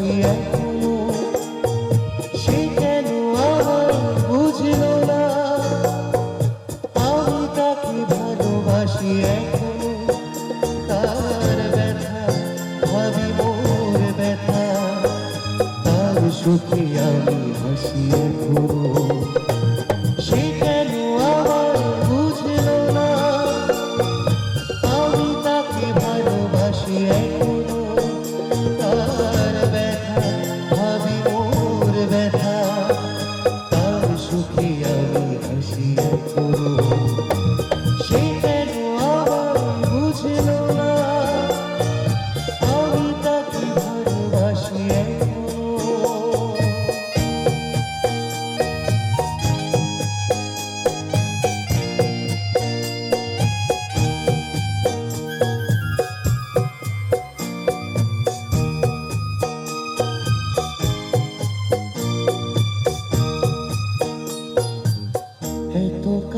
কি এখনও সে কেন আমায় বুঝল না আমি তাকে ভালোবাসি এখনও তার ব্যথা ভাবি মোর ব্যথা তার সুখে আমি হাসি এখনও সে কেন আমায় বুঝল না আমি তাকে ভালোবাসি এখনও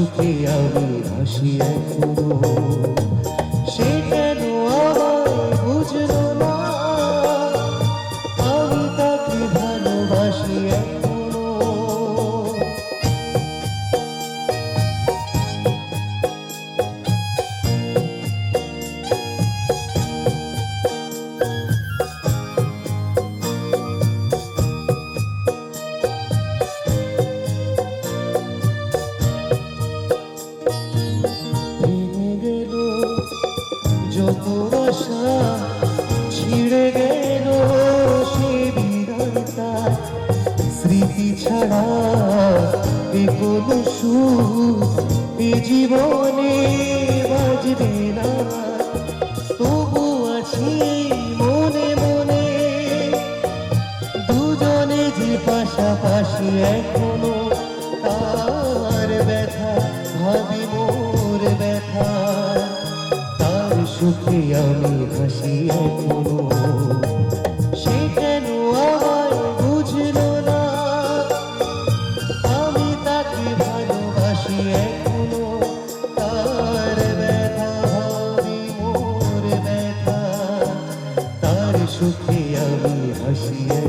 সুখে আমি হাসি এখনও যত আশা ছিঁড়ে গেল সে বিদায়টা স্মৃতি ছাড়া এ কোনো সুখ এ জীবনে বাজবে না। তবু আছি মনে মনে, দুজনে যে পাশাপাশি এখনও আমি সে কেন আমার বুঝলো না? আমি তাকে ভালোবাসি এখনও তার ব্যথা আমি, মোর ব্যথা। তার সুখে আমি হাসি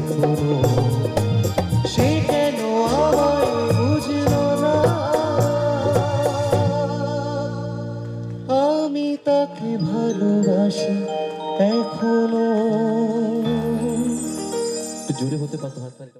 ভালোবাসি এখনও। জোরে হতে পারতো হাত